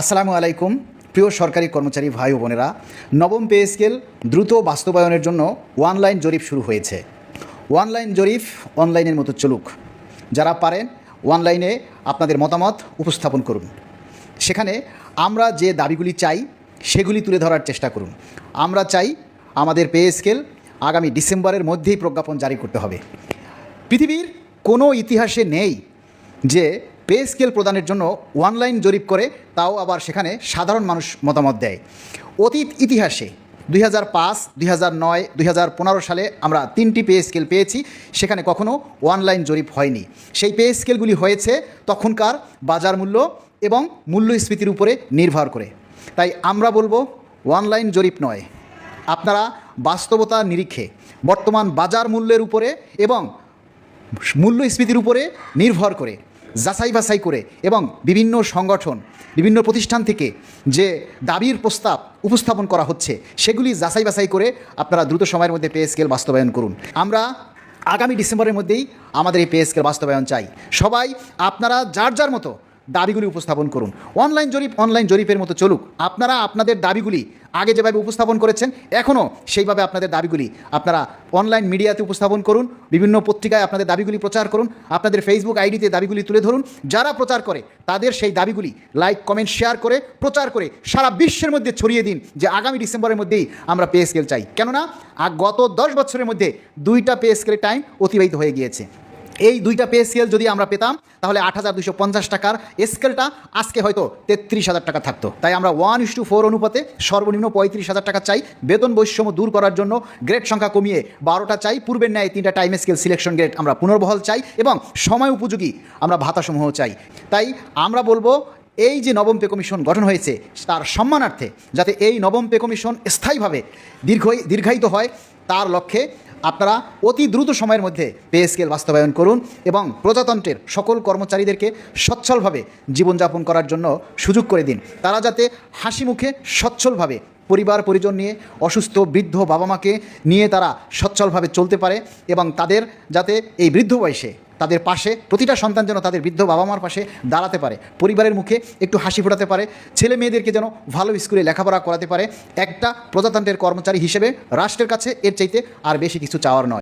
আসসালামু আলাইকুম, প্রিয় সরকারি কর্মচারী ভাই ও বোনেরা। নবম পে স্কেল দ্রুত বাস্তবায়নের জন্য অনলাইন জরিপ শুরু হয়েছে। অনলাইন জরিপ অনলাইনের মতো চলুক। যারা পারেন অনলাইনে আপনাদের মতামত উপস্থাপন করুন। সেখানে আমরা যে দাবিগুলি চাই, সেগুলি তুলে ধরার চেষ্টা করুন। আমরা চাই আমাদের পে স্কেল আগামী ডিসেম্বরের মধ্যেই প্রজ্ঞাপন জারি করতে হবে। পৃথিবীর কোনো ইতিহাসে নেই যে পে স্কেল প্রদানের জন্য অনলাইন জরিপ করে, তাও আবার সেখানে সাধারণ মানুষ মতামত দেয়। অতীত ইতিহাসে দুই হাজার পাঁচ, দুই হাজার নয়, দুই হাজার পনেরো সালে আমরা তিনটি পে স্কেল পেয়েছি, সেখানে কখনো অনলাইন জরিপ হয়নি। সেই পে স্কেলগুলি হয়েছে তখনকার বাজার মূল্য এবং মূল্যস্ফীতির উপরে নির্ভর করে। তাই আমরা বলব, অনলাইন জরিপ নয়। আপনারা বাস্তবতা নিরিখে, বর্তমান বাজার মূল্যের উপরে এবং মূল্যস্ফীতির উপরে নির্ভর করে যাচাই বাছাই করে এবং বিভিন্ন সংগঠন, বিভিন্ন প্রতিষ্ঠান থেকে যে দাবির প্রস্তাব উপস্থাপন করা হচ্ছে, সেগুলি যাচাই বাছাই করে আপনারা দ্রুত সময়ের মধ্যে পে স্কেল বাস্তবায়ন করুন। আমরা আগামী ডিসেম্বরের মধ্যেই আমাদের এই পে স্কেল বাস্তবায়ন চাই। সবাই, আপনারা যার যার মতো দাবিগুলি উপস্থাপন করুন। অনলাইন জরিপ, অনলাইন জরিপের মতো চলুক। আপনারা আপনাদের দাবিগুলি আগে যেভাবে উপস্থাপন করেছেন, এখনও সেইভাবে আপনাদের দাবিগুলি আপনারা অনলাইন মিডিয়াতে উপস্থাপন করুন, বিভিন্ন পত্রিকায় আপনাদের দাবিগুলি প্রচার করুন, আপনাদের ফেসবুক আইডিতে দাবিগুলি তুলে ধরুন। যারা প্রচার করে, তাদের সেই দাবিগুলি লাইক কমেন্ট শেয়ার করে, প্রচার করে সারা বিশ্বের মধ্যে ছড়িয়ে দিন যে আগামী ডিসেম্বরের মধ্যেই আমরা পে স্কেল চাই। কেননা গত দশ বছরের মধ্যে দুইটা পে স্কেলের টাইম অতিবাহিত হয়ে গিয়েছে। এই দুইটা পে স্কেল যদি আমরা পেতাম, তাহলে আট হাজার দুশো পঞ্চাশ টাকার স্কেলটা আজকে হয়তো তেত্রিশ হাজার টাকা থাকতো। তাই আমরা ওয়ান ইস টু ফোর অনুপাতে সর্বনিম্ন পঁয়ত্রিশ হাজার টাকা চাই। বেতন বৈষম্য দূর করার জন্য গ্রেড সংখ্যা কমিয়ে বারোটা চাই। পূর্বের ন্যায় তিনটা টাইম স্কেল সিলেকশন গ্রেড আমরা পুনর্বহাল চাই এবং সময় উপযোগী আমরা ভাতাসমূহ চাই। তাই আমরা বলব, এই যে নবম পে কমিশন গঠন হয়েছে, তার সম্মানার্থে যাতে এই নবম পে কমিশন স্থায়ীভাবে দীর্ঘ দীর্ঘায়িত হয়, তার লক্ষ্যে আপনারা অতি দ্রুত সময়ের মধ্যে পে স্কেল বাস্তবায়ন করুন এবং প্রজাতন্ত্রের সকল কর্মচারীদেরকে সচ্ছলভাবে জীবনযাপন করার জন্য সুযোগ করে দিন। তারা যাতে হাসি মুখে সচ্ছলভাবে পরিবার, পরিজন নিয়ে, অসুস্থ, বৃদ্ধ বাবা মাকে নিয়ে তারা সচ্ছলভাবে চলতে পারে এবং তাদের যাতে এই বৃদ্ধ বয়সে তাদের পাশে, প্রতিটা সন্তান যেন তাদের বৃদ্ধ বাবা মার পাশে দাঁড়াতে পারে, পরিবারের মুখে একটু হাসি ফোটাতে পারে, ছেলে মেয়েদেরকে যেন ভালো স্কুলে লেখাপড়া করাতে পারে, একটা প্রজাতন্ত্রের কর্মচারী হিসেবে রাষ্ট্রের কাছে এর চাইতে আর বেশি কিছু চাওয়ার নয়।